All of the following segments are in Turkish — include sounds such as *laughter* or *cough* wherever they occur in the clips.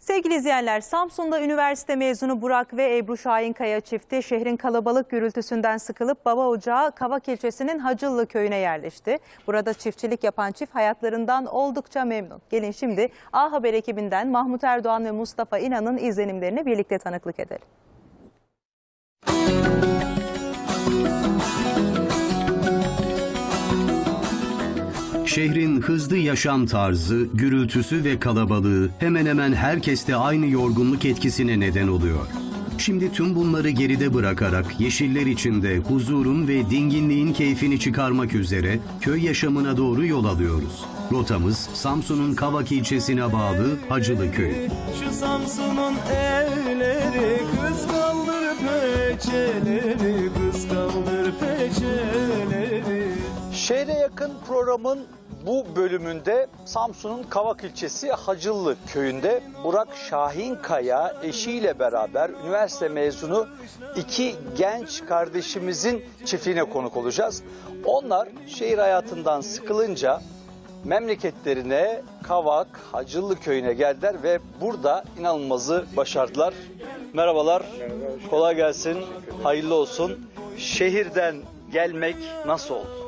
Sevgili izleyenler, Samsun'da üniversite mezunu Burak ve Ebru Şahinkaya çifti şehrin kalabalık gürültüsünden sıkılıp baba ocağı Kavak ilçesinin Hacıllı köyüne yerleşti. Burada çiftçilik yapan çift hayatlarından oldukça memnun. Gelin şimdi A Haber ekibinden Mahmut Erdoğan ve Mustafa İnan'ın izlenimlerini birlikte tanıklık edelim. Şehrin hızlı yaşam tarzı, gürültüsü ve kalabalığı hemen hemen herkeste aynı yorgunluk etkisine neden oluyor. Şimdi tüm bunları geride bırakarak yeşiller içinde huzurun ve dinginliğin keyfini çıkarmak üzere köy yaşamına doğru yol alıyoruz. Rotamız Samsun'un Kavak ilçesine bağlı Hacılı Köyü. Şu Samsun'un evleri kız kaldır peçeleri kız kaldır peçeleri Şehre yakın programın bu bölümünde Samsun'un Kavak ilçesi Hacıllı köyünde Burak Şahinkaya eşiyle beraber üniversite mezunu iki genç kardeşimizin çiftliğine konuk olacağız. Onlar şehir hayatından sıkılınca memleketlerine Kavak Hacıllı köyüne geldiler ve burada inanılmazı başardılar. Merhabalar, kolay gelsin, hayırlı olsun. Şehirden gelmek nasıl oldu?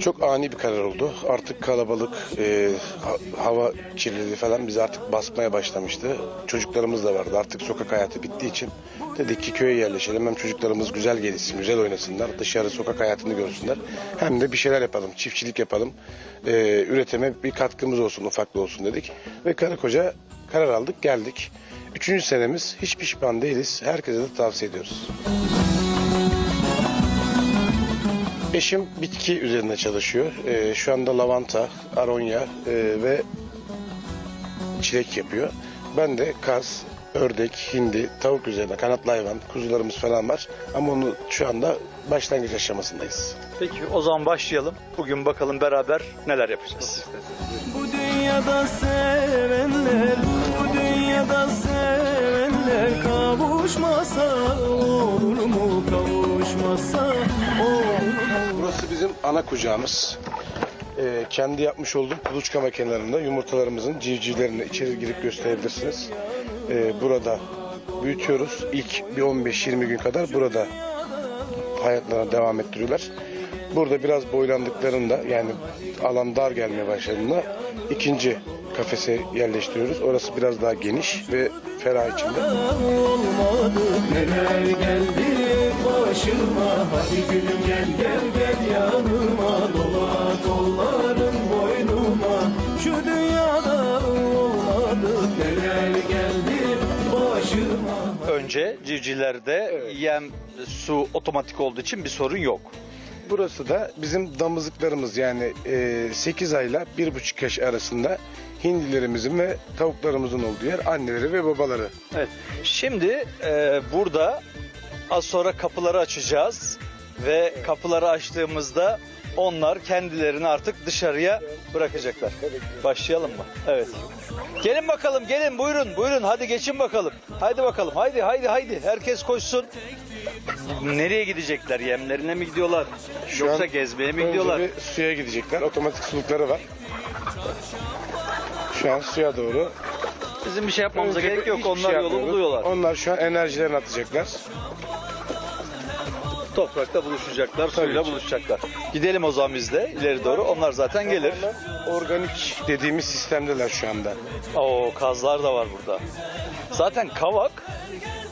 Çok ani bir karar oldu. Artık kalabalık, e, ha- hava kirliliği falan bizi artık basmaya başlamıştı. Çocuklarımız da vardı. Artık sokak hayatı bittiği için dedik ki köye yerleşelim. Hem çocuklarımız güzel gelişsin, güzel oynasınlar. Dışarı sokak hayatını görsünler. Hem de bir şeyler yapalım, çiftçilik yapalım. E, üretime bir katkımız olsun, ufaklı olsun dedik. Ve karı koca karar aldık, geldik. Üçüncü senemiz hiç pişman değiliz. Herkese de tavsiye ediyoruz. Eşim bitki üzerinde çalışıyor. Ee, şu anda lavanta, aronya e, ve çilek yapıyor. Ben de kaz, ördek, hindi, tavuk üzerine kanatlı hayvan, kuzularımız falan var. Ama onu şu anda başlangıç aşamasındayız. Peki o zaman başlayalım. Bugün bakalım beraber neler yapacağız. Bu dünyada sevenler Bu dünyada sevenler Kavuşmasa olur mu Kavuşmasa ana kucağımız. Ee, kendi yapmış olduğum kuluçka makinelerinde yumurtalarımızın civcivlerini içeri girip gösterebilirsiniz. Ee, burada büyütüyoruz. İlk bir 15-20 gün kadar burada hayatlarına devam ettiriyorlar. Burada biraz boylandıklarında yani alan dar gelmeye başladığında ikinci kafese yerleştiriyoruz. Orası biraz daha geniş ve ferah içinde. Neler geldi başıma Hadi gülüm gel gel gel yanıma Dola kolların boynuma Şu dünyada olmadı Neler geldi başıma Önce civcivlerde yem, su otomatik olduğu için bir sorun yok. Burası da bizim damızlıklarımız yani 8 ayla 1,5 yaş arasında hindilerimizin ve tavuklarımızın olduğu yer anneleri ve babaları. Evet. Şimdi e, burada az sonra kapıları açacağız ve kapıları açtığımızda onlar kendilerini artık dışarıya bırakacaklar. Başlayalım mı? Evet. Gelin bakalım gelin buyurun buyurun hadi geçin bakalım. Haydi bakalım haydi haydi haydi herkes koşsun. Nereye gidecekler? Yemlerine mi gidiyorlar? Şu Yoksa an gezmeye mi gidiyorlar? bir suya gidecekler. Otomatik sulukları var. Şu an suya doğru. Bizim bir şey yapmamıza Önce gerek yok. hiçbir Onlar şey yolu buluyorlar. Onlar şu an enerjilerini atacaklar. Toprakta buluşacaklar, suyla buluşacaklar. Gidelim o zaman biz de ileri doğru. Onlar zaten gelir. Organik dediğimiz sistemdeler şu anda. Oo kazlar da var burada. Zaten Kavak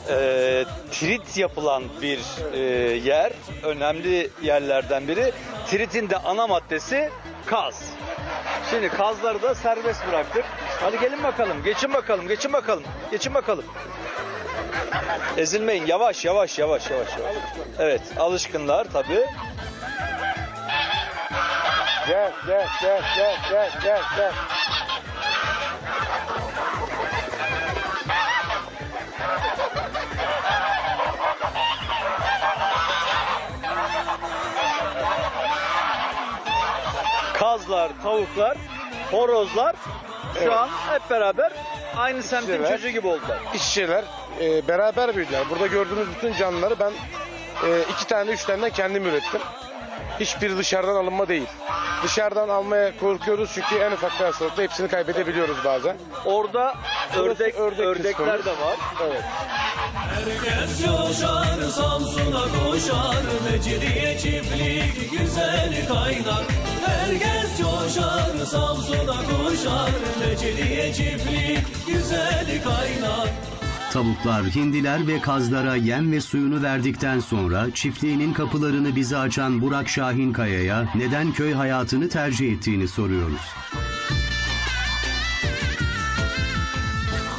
e, trit yapılan bir e, yer. Önemli yerlerden biri. Tritin de ana maddesi kaz. Şimdi kazları da serbest bıraktık. Hadi gelin bakalım. Geçin bakalım. Geçin bakalım. Geçin bakalım. Ezilmeyin. Yavaş yavaş yavaş yavaş. yavaş. Evet alışkınlar tabii. Gel gel gel gel gel gel gel. kazlar, tavuklar, horozlar şu Evet. an hep beraber aynı semtin İşçiler. çocuğu gibi oldular. işçiler e, beraber büyüdüler. Burada gördüğünüz bütün canlıları ben e, iki tane üç tane kendim ürettim. hiçbiri dışarıdan alınma değil. Dışarıdan almaya korkuyoruz çünkü en ufak bir hastalıkta hepsini kaybedebiliyoruz bazen. Orada ördek, ördek ördekler kısmı. de var. Evet. Herkes coşar Samsun'a koşar Mecidiye çiftlik güzel kaynar Herkes coşar Samsun'a koşar Mecidiye çiftlik güzel kaynar Tavuklar, hindiler ve kazlara yem ve suyunu verdikten sonra çiftliğinin kapılarını bize açan Burak Şahinkaya'ya neden köy hayatını tercih ettiğini soruyoruz.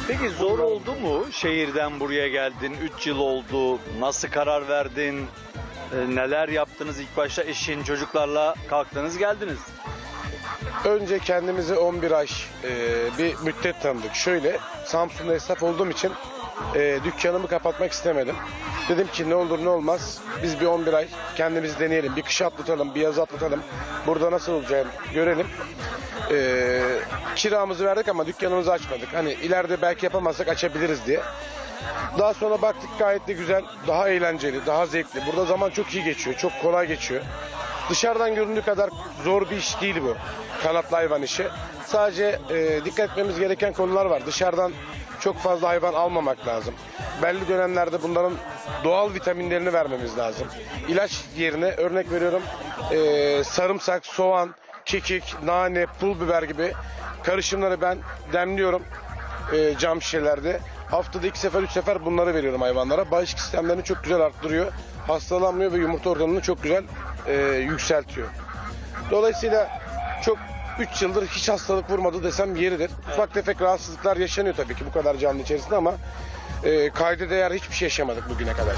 Peki zor oldu mu? Şehirden buraya geldin, 3 yıl oldu. Nasıl karar verdin? Ee, neler yaptınız? İlk başta eşin, çocuklarla kalktınız geldiniz. Önce kendimizi 11 ay e, bir müddet tanıdık. Şöyle Samsun'da esnaf olduğum için e, dükkanımı kapatmak istemedim. Dedim ki ne olur ne olmaz biz bir 11 ay kendimizi deneyelim. Bir kış atlatalım, bir yaz atlatalım. Burada nasıl olacağını görelim. E, kiramızı verdik ama dükkanımızı açmadık. Hani ileride belki yapamazsak açabiliriz diye. Daha sonra baktık gayet de güzel, daha eğlenceli, daha zevkli. Burada zaman çok iyi geçiyor, çok kolay geçiyor. Dışarıdan göründüğü kadar zor bir iş değil bu kanatlı hayvan işi. Sadece e, dikkat etmemiz gereken konular var. Dışarıdan çok fazla hayvan almamak lazım. Belli dönemlerde bunların doğal vitaminlerini vermemiz lazım. İlaç yerine örnek veriyorum e, sarımsak, soğan, kekik, nane, pul biber gibi karışımları ben demliyorum e, cam şişelerde. Haftada iki sefer, üç sefer bunları veriyorum hayvanlara. Bağışıklık sistemlerini çok güzel arttırıyor. Hastalanmıyor ve yumurta oranını çok güzel e, yükseltiyor. Dolayısıyla çok 3 yıldır hiç hastalık vurmadı desem yeridir. Ufak tefek rahatsızlıklar yaşanıyor tabii ki bu kadar canlı içerisinde ama e, kayda değer hiçbir şey yaşamadık bugüne kadar.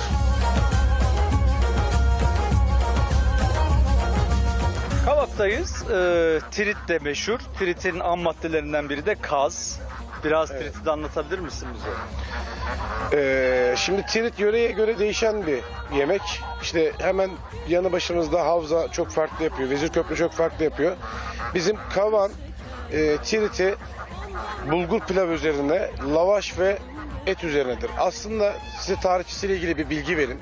Kavak'tayız. Ee, Tirit de meşhur. Tirit'in an maddelerinden biri de kaz. Biraz Tirit'i de anlatabilir misin bize? Ee, şimdi tirit yöreye göre değişen bir yemek. İşte hemen yanı başımızda Havza çok farklı yapıyor. Vezirköprü çok farklı yapıyor. Bizim kavan e, tiriti bulgur pilav üzerine lavaş ve et üzerinedir. Aslında size tarihçisiyle ilgili bir bilgi verin.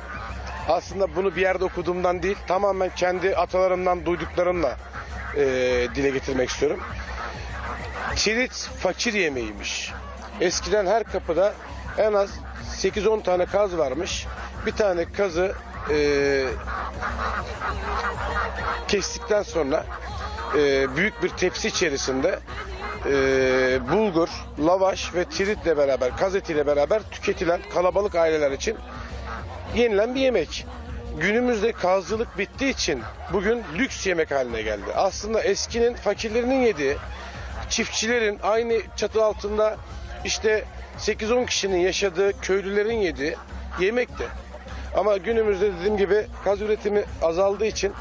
Aslında bunu bir yerde okuduğumdan değil, tamamen kendi atalarımdan duyduklarımla e, dile getirmek istiyorum. Tirit fakir yemeğiymiş. Eskiden her kapıda en az 8-10 tane kaz varmış. Bir tane kazı e, kestikten sonra e, büyük bir tepsi içerisinde e, bulgur, lavaş ve tiritle beraber, kaz etiyle beraber tüketilen kalabalık aileler için yenilen bir yemek. Günümüzde kazcılık bittiği için bugün lüks yemek haline geldi. Aslında eskinin fakirlerinin yediği, çiftçilerin aynı çatı altında işte 8-10 kişinin yaşadığı köylülerin yediği yemekti. Ama günümüzde dediğim gibi kaz üretimi azaldığı için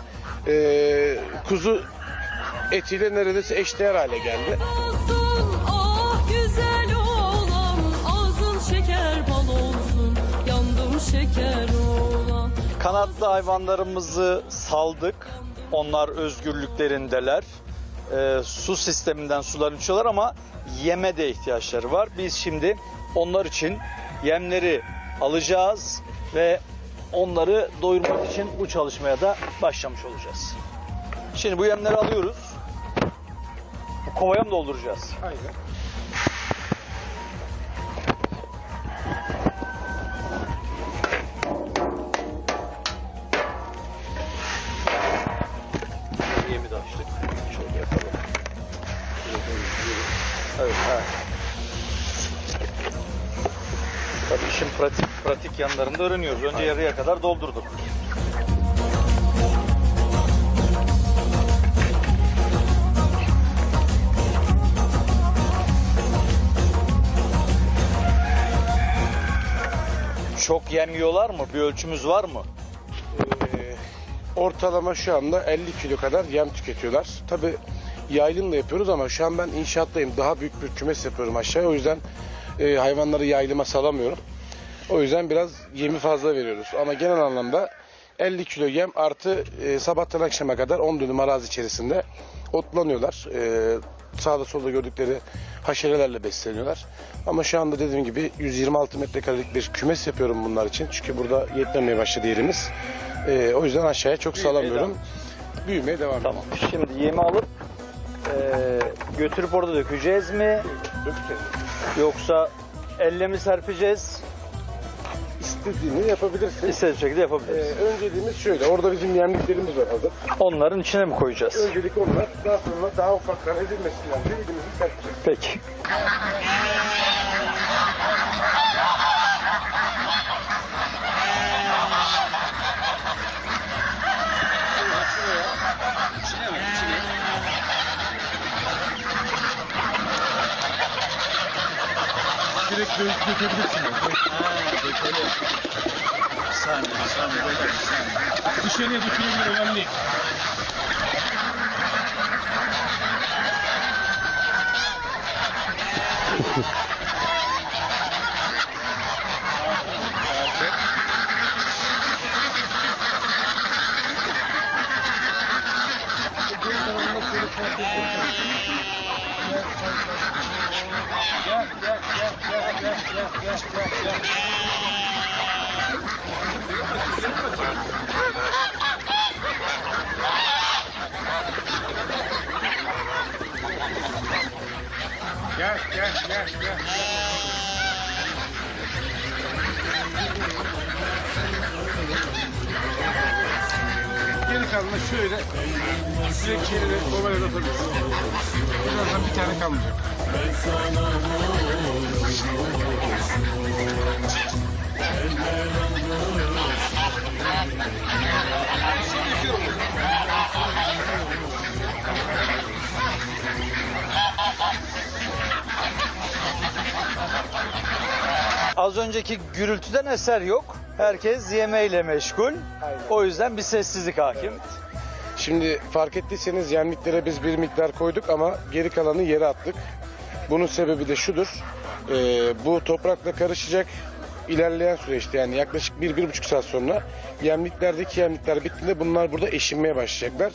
eee, kuzu etiyle neredeyse eşdeğer hale geldi. ah Kanatlı hayvanlarımızı saldık. Onlar özgürlüklerindeler. Ee, su sisteminden sularını içiyorlar ama yeme de ihtiyaçları var. Biz şimdi onlar için yemleri alacağız ve onları doyurmak için bu çalışmaya da başlamış olacağız. Şimdi bu yemleri alıyoruz. Bu kovaya mı dolduracağız? Aynen. Pratik pratik yanlarını da öğreniyoruz. Önce yarıya kadar doldurduk. Çok yem yiyorlar mı? Bir ölçümüz var mı? Ee, ortalama şu anda 50 kilo kadar yem tüketiyorlar. Tabi yaylımla yapıyoruz ama şu an ben inşaattayım. Daha büyük bir kümes yapıyorum aşağıya. O yüzden e, hayvanları yaylıma salamıyorum. O yüzden biraz yemi fazla veriyoruz. Ama genel anlamda 50 kilo yem artı e, sabahtan akşama kadar 10 dönüm arazi içerisinde otlanıyorlar. E, sağda solda gördükleri haşerelerle besleniyorlar. Ama şu anda dediğim gibi 126 metrekarelik bir kümes yapıyorum bunlar için. Çünkü burada yetmemeye başladı yerimiz. E, o yüzden aşağıya çok salamıyorum. büyümeye devam ediyor. Tamam. Şimdi yemi alıp eee, götürüp orada dökeceğiz mi? Yoksa elle mi serpeceğiz? İstediğini yapabilirsin. İstediği şekilde Ee, yapabiliriz. önceliğimiz şöyle. Orada bizim yemliklerimiz var hazır. Onların içine mi koyacağız? Öncelik onlar. Daha sonra daha ufaklar edilmesinler diye elimizi serpeceğiz. Peki. Direkt dökebilirsin. Dışarıya dökülebilir önemli değil. Gel *laughs* gel gel gel. Geri kalanı şöyle direkt yerine babaya da atabilirsin. Birazdan bir tane kalmayacak. Az önceki gürültüden eser yok. Herkes yemeğiyle meşgul. O yüzden bir sessizlik hakim. Şimdi fark ettiyseniz yemliklere biz bir miktar koyduk ama geri kalanı yere attık. Bunun sebebi de şudur. Ee, bu toprakla karışacak ilerleyen süreçte yani yaklaşık bir, bir buçuk saat sonra yemliklerdeki yemlikler bittiğinde bunlar burada eşinmeye başlayacaklar.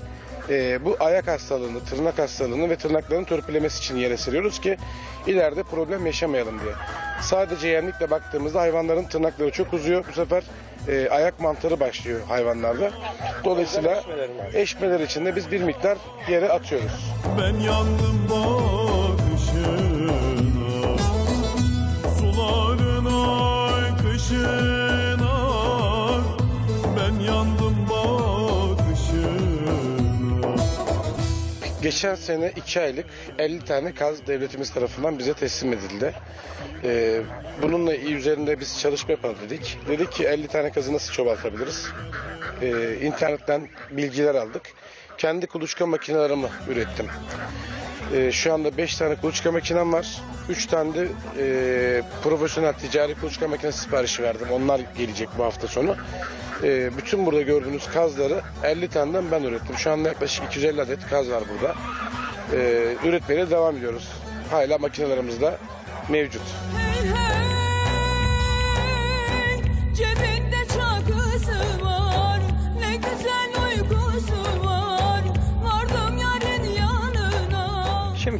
Ee, bu ayak hastalığını, tırnak hastalığını ve tırnakların törpülemesi için yere seriyoruz ki ileride problem yaşamayalım diye. Sadece yemlikle baktığımızda hayvanların tırnakları çok uzuyor. Bu sefer e, ayak mantarı başlıyor hayvanlarda. Dolayısıyla eşmeler için de biz bir miktar yere atıyoruz. Ben yandım bakışına Geçen sene 2 aylık 50 tane kaz devletimiz tarafından bize teslim edildi. Ee, bununla üzerinde biz çalışma yapalım dedik. Dedik ki 50 tane kazı nasıl çoğaltabiliriz? Ee, internetten bilgiler aldık. Kendi kuluçka makinelerimi ürettim. Ee, şu anda 5 tane kuluçka makinem var. 3 tane de e, profesyonel ticari kuluçka makinesi siparişi verdim. Onlar gelecek bu hafta sonu. Ee, bütün burada gördüğünüz kazları 50 taneden ben ürettim. Şu anda yaklaşık 250 adet kaz var burada. Ee, üretmeye devam ediyoruz. Hala makinelerimizde mevcut. Hey hey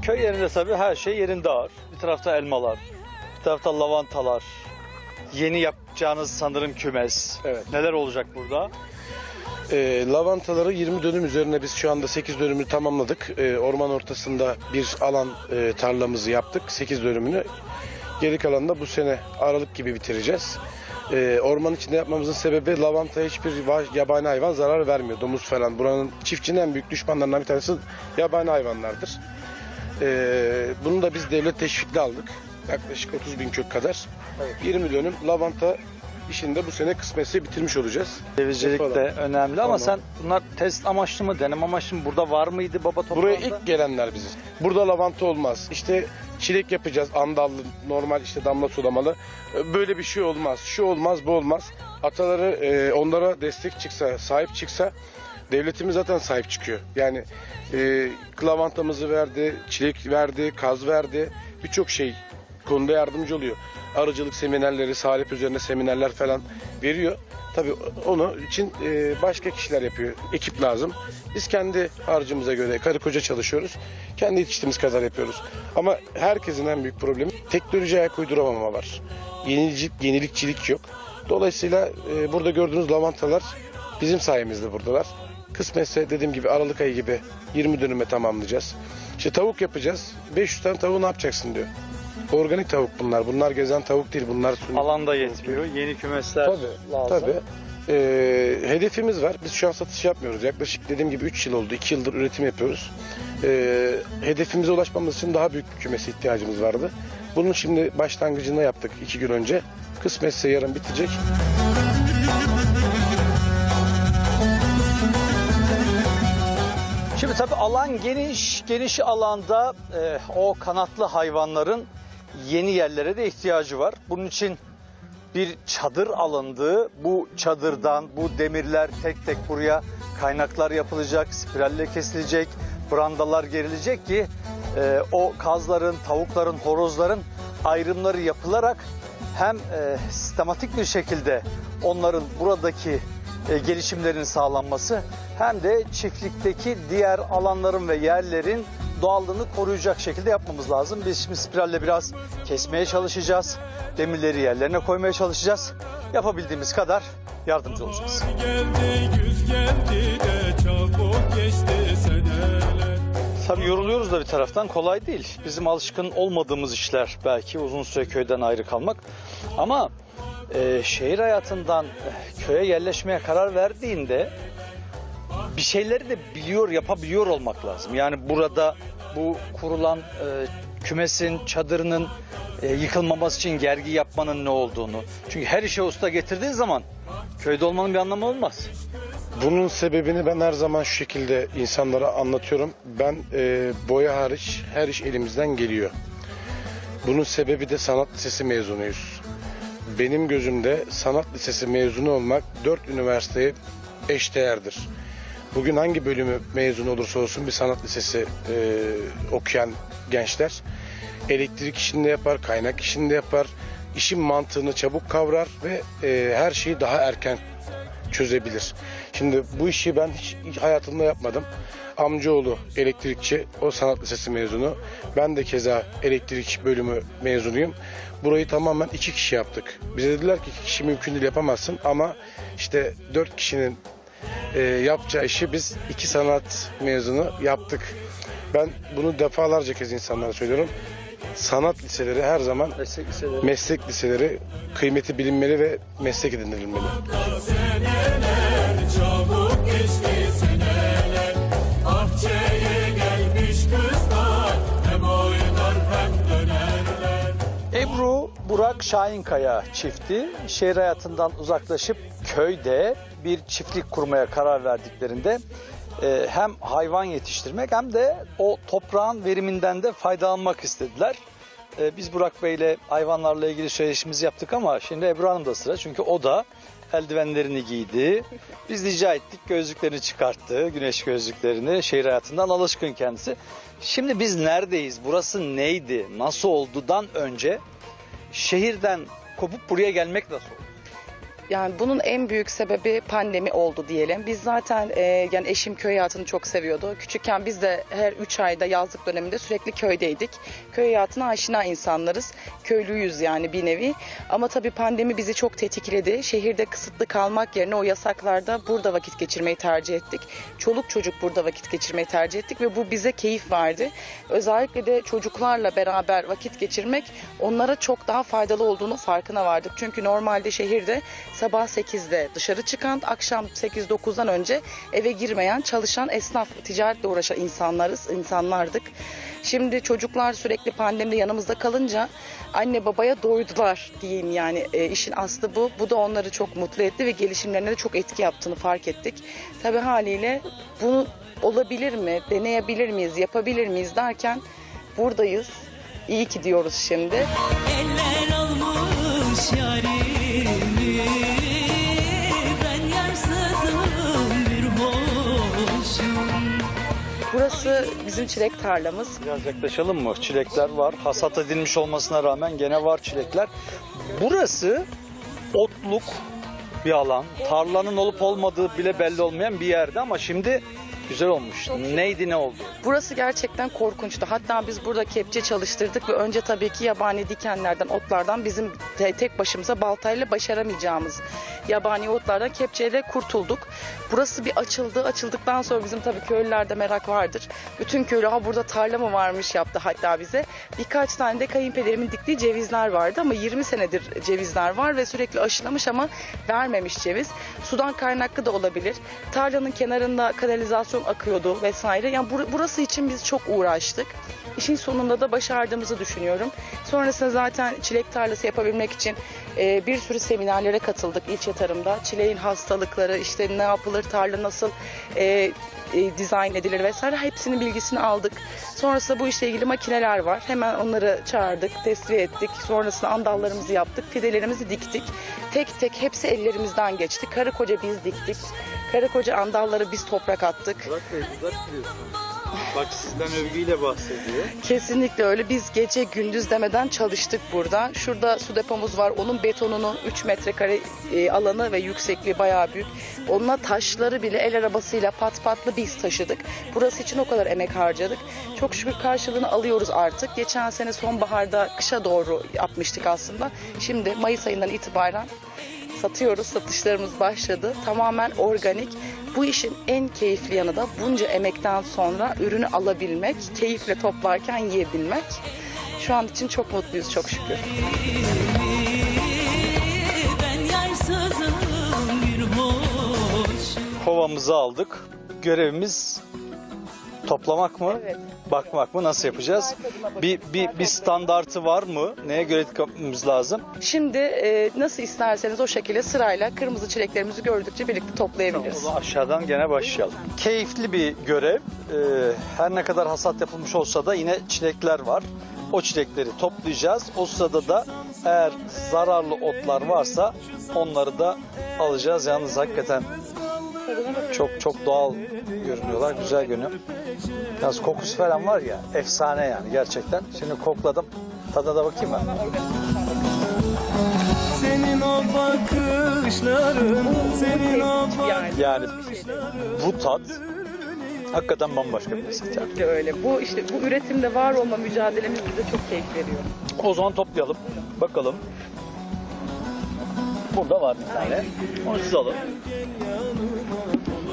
köy yerinde tabii her şey yerinde ağır. Bir tarafta elmalar, bir tarafta lavantalar. Yeni yapacağınız sanırım kümes. Evet. Neler olacak burada? Ee, lavantaları 20 dönüm üzerine biz şu anda 8 dönümü tamamladık. Ee, orman ortasında bir alan e, tarlamızı yaptık 8 dönümünü. Geri kalanını da bu sene Aralık gibi bitireceğiz. Ee, orman içinde yapmamızın sebebi lavantaya hiçbir yabani hayvan zarar vermiyor. Domuz falan. Buranın çiftçinin en büyük düşmanlarından bir tanesi yabani hayvanlardır. Ee, bunu da biz devlet teşvikli aldık. Yaklaşık 30 bin kök kadar. 20 dönüm lavanta işinde bu sene kısmetse bitirmiş olacağız. Cevizcilik de önemli ama Tamam. sen bunlar test amaçlı mı, denem amaçlı mı? Burada var mıydı baba toprağında? Buraya ilk gelenler biziz. Burada lavanta olmaz. İşte çilek yapacağız. Andallı, normal işte damla sulamalı. Böyle bir şey olmaz. Şu olmaz, bu olmaz. Ataları e, onlara destek çıksa, sahip çıksa devletimiz zaten sahip çıkıyor. Yani e, lavantamızı verdi, çilek verdi, kaz verdi. Birçok şey konuda yardımcı oluyor. Arıcılık seminerleri, salep üzerine seminerler falan veriyor. Tabii onu için e, başka kişiler yapıyor. Ekip lazım. Biz kendi harcımıza göre karı koca çalışıyoruz. Kendi yetiştiğimiz kadar yapıyoruz. Ama herkesin en büyük problemi teknolojiye ayak uyduramama var. Yenilik, yenilikçilik yok. Dolayısıyla e, burada gördüğünüz lavantalar bizim sayemizde buradalar. Kısmetse dediğim gibi Aralık ayı gibi 20 dönüme tamamlayacağız. İşte tavuk yapacağız. 500 tane tavuğu ne yapacaksın diyor. Organik tavuk bunlar. Bunlar gezen tavuk değil. Bunlar suni. Alanda yetmiyor. Yeni kümesler Tabii, lazım. tabii. Ee, hedefimiz var. Biz şu an satış yapmıyoruz. Yaklaşık dediğim gibi 3 yıl oldu. 2 yıldır üretim yapıyoruz. Ee, hedefimize ulaşmamız için daha büyük kümese ihtiyacımız vardı. Bunun şimdi başlangıcını yaptık 2 gün önce. Kısmetse yarın bitecek. Şimdi tabii alan geniş, geniş alanda e, o kanatlı hayvanların yeni yerlere de ihtiyacı var. Bunun için bir çadır alındı. Bu çadırdan bu demirler tek tek buraya kaynaklar yapılacak, spiralle kesilecek, brandalar gerilecek ki e, o kazların, tavukların, horozların ayrımları yapılarak hem e, sistematik bir şekilde onların buradaki e, gelişimlerin sağlanması hem de çiftlikteki diğer alanların ve yerlerin doğallığını koruyacak şekilde yapmamız lazım. Biz şimdi spiralle biraz kesmeye çalışacağız. Demirleri yerlerine koymaya çalışacağız. Yapabildiğimiz kadar yardımcı olacağız. Geldi güz geldi de çabuk geçti seneler Tabii yoruluyoruz da bir taraftan kolay değil. Bizim alışkın olmadığımız işler belki uzun süre köyden ayrı kalmak. Ama e, şehir hayatından e, köye yerleşmeye karar verdiğinde bir şeyleri de biliyor, yapabiliyor olmak lazım. Yani burada bu kurulan e, kümesin, çadırının e, yıkılmaması için gergi yapmanın ne olduğunu. Çünkü her işe usta getirdiğin zaman köyde olmanın bir anlamı olmaz. Bunun sebebini ben her zaman şu şekilde insanlara anlatıyorum. Ben e, boya hariç her iş elimizden geliyor. Bunun sebebi de sanat lisesi mezunuyuz. Benim gözümde sanat lisesi mezunu olmak dört üniversiteye eşdeğerdir. Bugün hangi bölümü mezun olursa olsun bir sanat lisesi e, okuyan gençler elektrik işinde yapar, kaynak işinde yapar, işin mantığını çabuk kavrar ve e, her şeyi daha erken çözebilir. Şimdi bu işi ben hiç hayatımda yapmadım. Amcaoğlu elektrikçi, o sanat lisesi mezunu. Ben de keza elektrik bölümü mezunuyum. Burayı tamamen iki kişi yaptık. Bize dediler ki iki kişi mümkün değil yapamazsın ama işte dört kişinin e, yapacağı işi biz iki sanat mezunu yaptık. Ben bunu defalarca kez insanlara söylüyorum. Sanat liseleri her zaman Meslek liseleri. meslek liseleri kıymeti bilinmeli ve meslek edinilmeli. Ebru Burak Şahinkaya çifti şehir hayatından uzaklaşıp köyde bir çiftlik kurmaya karar verdiklerinde e, hem hayvan yetiştirmek hem de o toprağın veriminden de faydalanmak istediler. E, biz Burak Bey'le hayvanlarla ilgili söyleşimizi yaptık ama şimdi Ebru Hanım da sıra çünkü o da eldivenlerini giydi. Biz rica ettik gözlüklerini çıkarttı, güneş gözlüklerini. Şehir hayatından alışkın kendisi. Şimdi biz neredeyiz, burası neydi, nasıl oldudan önce şehirden kopup buraya gelmek nasıl oldu? Yani bunun en büyük sebebi pandemi oldu diyelim. Biz zaten e, yani eşim köy hayatını çok seviyordu. Küçükken biz de her 3 ayda yazlık döneminde sürekli köydeydik. Köy hayatına aşina insanlarız. Köylüyüz yani bir nevi. Ama tabii pandemi bizi çok tetikledi. Şehirde kısıtlı kalmak yerine o yasaklarda burada vakit geçirmeyi tercih ettik. Çoluk çocuk burada vakit geçirmeyi tercih ettik ve bu bize keyif verdi. Özellikle de çocuklarla beraber vakit geçirmek onlara çok daha faydalı olduğunu farkına vardık. Çünkü normalde şehirde sabah 8'de dışarı çıkan, akşam 8-9'dan önce eve girmeyen, çalışan esnaf, ticaretle uğraşan insanlarız, insanlardık. Şimdi çocuklar sürekli pandemide yanımızda kalınca anne babaya doydular diyeyim yani E, işin aslı bu. Bu da onları çok mutlu etti ve gelişimlerine de çok etki yaptığını fark ettik. Tabii haliyle bunu olabilir mi, deneyebilir miyiz, yapabilir miyiz derken buradayız. İyi ki diyoruz şimdi. Eller almış yarimi Burası bizim çilek tarlamız. Biraz yaklaşalım mı? Çilekler var. Hasat edilmiş olmasına rağmen gene var çilekler. Burası otluk bir alan. Tarlanın olup olmadığı bile belli olmayan bir yerde ama şimdi Güzel olmuş. Neydi ne oldu? Burası gerçekten korkunçtu. Hatta biz burada kepçe çalıştırdık ve önce tabii ki yabani dikenlerden, otlardan bizim te- tek başımıza baltayla başaramayacağımız yabani otlardan kepçeyle kurtulduk. Burası bir açıldı. Açıldıktan sonra bizim tabii köylülerde merak vardır. Bütün köylü ha burada tarla mı varmış yaptı hatta bize. Birkaç tane de kayınpederimin diktiği cevizler vardı ama 20 senedir cevizler var ve sürekli aşılamış ama vermemiş ceviz. Sudan kaynaklı da olabilir. Tarlanın kenarında kanalizasyon akıyordu vesaire. Yani bur- burası için biz çok uğraştık. İşin sonunda da başardığımızı düşünüyorum. Sonrasında zaten çilek tarlası yapabilmek için e, bir sürü seminerlere katıldık ilçe tarımda. Çileğin hastalıkları, işte ne yapılır, tarla nasıl e, e, dizayn edilir vesaire hepsinin bilgisini aldık. Sonrasında bu işle ilgili makineler var. Hemen onları çağırdık, tesviye ettik. Sonrasında andallarımızı yaptık, fidelerimizi diktik. Tek tek hepsi ellerimizden geçti. Karı koca biz diktik. Karı koca andalları biz toprak attık. Burak Bey uzak Bak sizden övgüyle bahsediyor. Kesinlikle öyle. Biz gece gündüz demeden çalıştık burada. Şurada su depomuz var. Onun betonunu 3 metrekare e, alanı ve yüksekliği bayağı büyük. Onunla taşları bile el arabasıyla pat patlı biz taşıdık. Burası için o kadar emek harcadık. Çok şükür karşılığını alıyoruz artık. Geçen sene sonbaharda kışa doğru yapmıştık aslında. Şimdi Mayıs ayından itibaren satıyoruz. Satışlarımız başladı. Tamamen organik. Bu işin en keyifli yanı da bunca emekten sonra ürünü alabilmek, keyifle toplarken yiyebilmek. Şu an için çok mutluyuz çok şükür. Kovamızı aldık. Görevimiz toplamak mı? Evet. Bakmak mı? Nasıl yapacağız? Bir, bir, bir standartı var mı? Neye göre yapmamız lazım? Şimdi e, nasıl isterseniz o şekilde sırayla kırmızı çileklerimizi gördükçe birlikte O toplayabiliriz. zaman aşağıdan gene başlayalım. Keyifli bir görev. Ee, her ne kadar hasat yapılmış olsa da yine çilekler var. O çilekleri toplayacağız. O sırada da eğer zararlı otlar varsa onları da alacağız. Yalnız hakikaten çok çok doğal görünüyorlar. Güzel görünüyor. Yalnız kokusu falan var ya efsane yani gerçekten. Şimdi kokladım. Tadına da bakayım ben. Senin o bakışların Senin o Yani Yani bu tat hakikaten bambaşka bir lezzet. yani. kesinlikle öyle. Bu işte bu üretimde var olma mücadelemiz bize çok keyif veriyor. O zaman toplayalım. Bakalım. Burada var bir tane. Onu siz alın.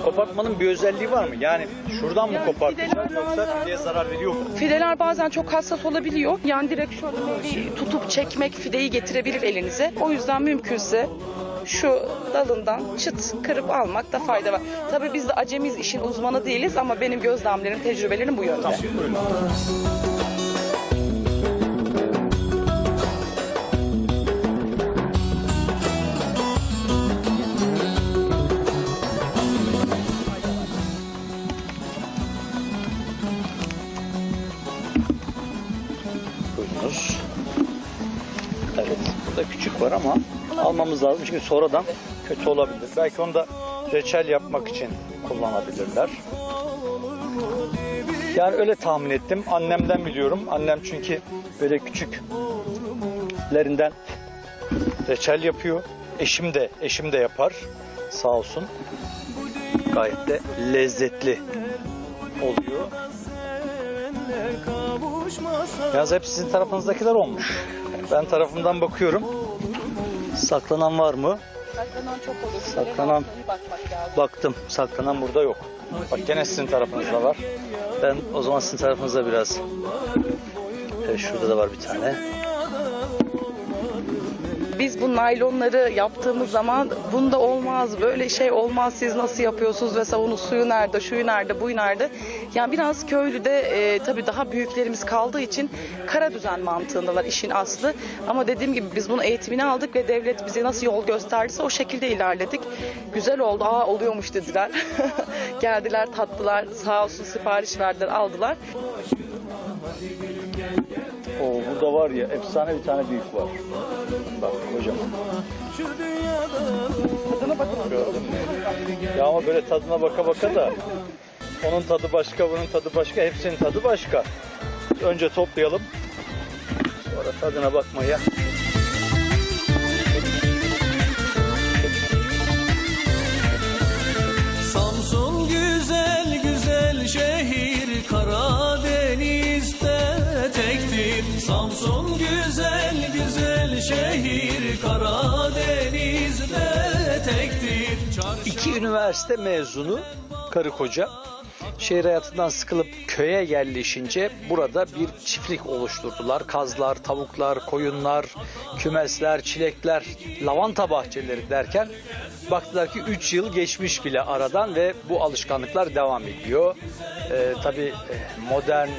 Kopartmanın bir özelliği var mı? Yani şuradan mı fideler yoksa fideye zarar veriyor mu? Fideler bazen çok hassas olabiliyor. Yani direkt şöyle bir tutup çekmek fideyi getirebilir elinize. O yüzden mümkünse şu dalından çıt kırıp almakta fayda var. Tabii biz de acemiz işin uzmanı değiliz ama benim gözlemlerim, tecrübelerim bu yönde. Buyurunuz. Burada küçük var ama almamız lazım çünkü sonradan kötü olabilir. Belki onu da reçel yapmak için kullanabilirler. Yani öyle tahmin ettim. Annemden biliyorum. Annem çünkü böyle küçüklerinden reçel yapıyor. Eşim de eşim de yapar. Sağ olsun. Gayet de lezzetli oluyor. Yalnız hep sizin tarafınızdakiler olmuş. Ben tarafımdan bakıyorum. Saklanan var mı? Saklanan çok olur. Saklanan. Baktım. Saklanan burada yok. Bak gene sizin tarafınızda var. Ben o zaman sizin tarafınızda biraz. Evet, şurada da var bir tane. Biz bu naylonları yaptığımız zaman bunda olmaz, böyle şey olmaz, siz nasıl yapıyorsunuz ve onun suyu nerede, şuyu nerede, buyu nerede. Yani biraz köylüde e, tabii daha büyüklerimiz kaldığı için kara düzen mantığındalar işin aslı. Ama dediğim gibi biz bunun eğitimini aldık ve devlet bize nasıl yol gösterdiyse o şekilde ilerledik. Güzel oldu, aa oluyormuş dediler. *laughs* Geldiler, tattılar, sağ olsun sipariş verdiler, aldılar. Burada var ya efsane bir tane büyük var. Bak kocaman. Tadına mü? Ya ama böyle tadına baka baka da onun tadı başka, bunun tadı başka, hepsinin tadı başka. Önce toplayalım. Sonra tadına bakmaya. Olsun güzel güzel şehir Karadeniz'de tektir Çarşı İki üniversite mezunu karı koca şehir hayatından sıkılıp köye yerleşince burada bir çiftlik oluşturdular. Kazlar, tavuklar, koyunlar, kümesler, çilekler, lavanta bahçeleri derken baktılar ki 3 yıl geçmiş bile aradan ve bu alışkanlıklar devam ediyor. Ee, tabii e, modern e,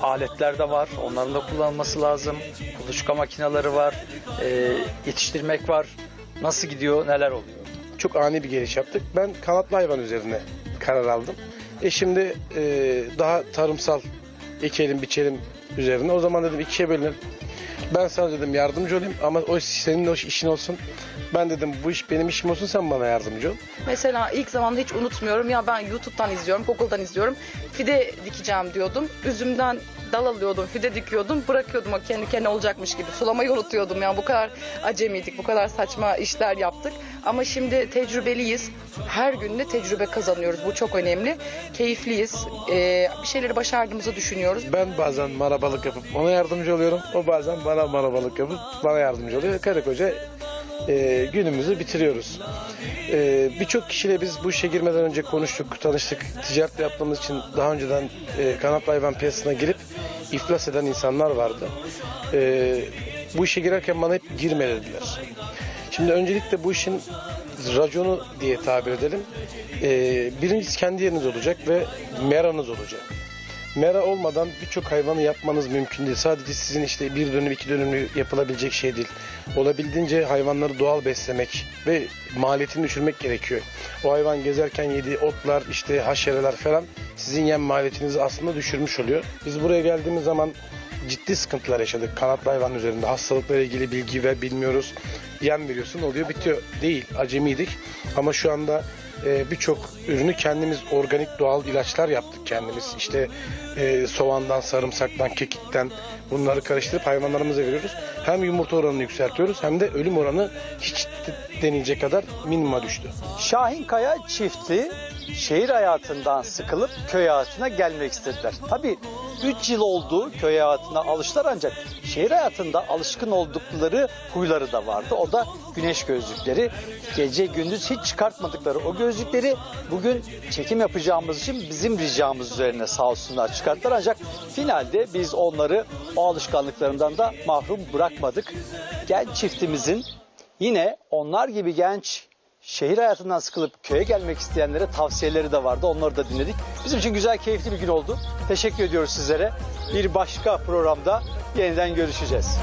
aletler de var. Onların da kullanılması lazım. Kuluçka makineleri var. e, yetiştirmek var. Nasıl gidiyor, neler oluyor? Çok ani bir geliş yaptık. Ben kanatlı hayvan üzerine karar aldım. E şimdi e, daha tarımsal ekelim biçelim üzerine. O zaman dedim ikiye bölünelim. Ben sana dedim yardımcı olayım ama o senin o işin olsun. Ben dedim bu iş benim işim olsun sen bana yardımcı ol. Mesela ilk zamanda hiç unutmuyorum. Ya ben YouTube'dan izliyorum, Google'dan izliyorum. Fide dikeceğim diyordum. Üzümden dal alıyordum, fide dikiyordum. Bırakıyordum o kendi kendine olacakmış gibi. Sulamayı unutuyordum. Yani bu kadar acemiydik, bu kadar saçma işler yaptık. Ama şimdi tecrübeliyiz. Her gün de tecrübe kazanıyoruz. Bu çok önemli. Keyifliyiz. Ee, bir şeyleri başardığımızı düşünüyoruz. Ben bazen marabalık yapıp ona yardımcı oluyorum. O bazen bana marabalık yapıp bana yardımcı oluyor. Karı koca e, günümüzü bitiriyoruz. E, Birçok kişiyle biz bu işe girmeden önce konuştuk, tanıştık. Ticaret yaptığımız için daha önceden e, kanatlı hayvan piyasasına girip iflas eden insanlar vardı. E, bu işe girerken bana hep girme dediler. Şimdi öncelikle bu işin raconu diye tabir edelim. E, birincisi kendi yeriniz olacak ve meranız olacak. Mera olmadan birçok hayvanı yapmanız mümkün değil. Sadece sizin işte bir dönüm iki dönümlü yapılabilecek şey değil. Olabildiğince hayvanları doğal beslemek ve maliyetini düşürmek gerekiyor. O hayvan gezerken yediği otlar işte haşereler falan sizin yem maliyetinizi aslında düşürmüş oluyor. Biz buraya geldiğimiz zaman ciddi sıkıntılar yaşadık. Kanatlı hayvan üzerinde hastalıklarla ilgili bilgi ve bilmiyoruz. Yem veriyorsun oluyor bitiyor. Değil acemiydik ama şu anda e, birçok ürünü kendimiz organik doğal ilaçlar yaptık kendimiz. İşte e, soğandan, sarımsaktan, kekikten bunları karıştırıp hayvanlarımıza veriyoruz. Hem yumurta oranını yükseltiyoruz hem de ölüm oranı hiç de- denilecek kadar minima düştü. Şahin Kaya çifti şehir hayatından sıkılıp köy hayatına gelmek istediler. Tabii 3 yıl oldu köy hayatına alıştılar ancak şehir hayatında alışkın oldukları huyları da vardı. O da güneş gözlükleri. Gece gündüz hiç çıkartmadıkları o gözlükleri bugün çekim yapacağımız için bizim ricamız üzerine sağ olsunlar çıkarttılar. Ancak finalde biz onları o alışkanlıklarından da mahrum bırakmadık. Genç çiftimizin Yine onlar gibi genç şehir hayatından sıkılıp köye gelmek isteyenlere tavsiyeleri de vardı. Onları da dinledik. Bizim için güzel, keyifli bir gün oldu. Teşekkür ediyoruz sizlere. Bir başka programda yeniden görüşeceğiz.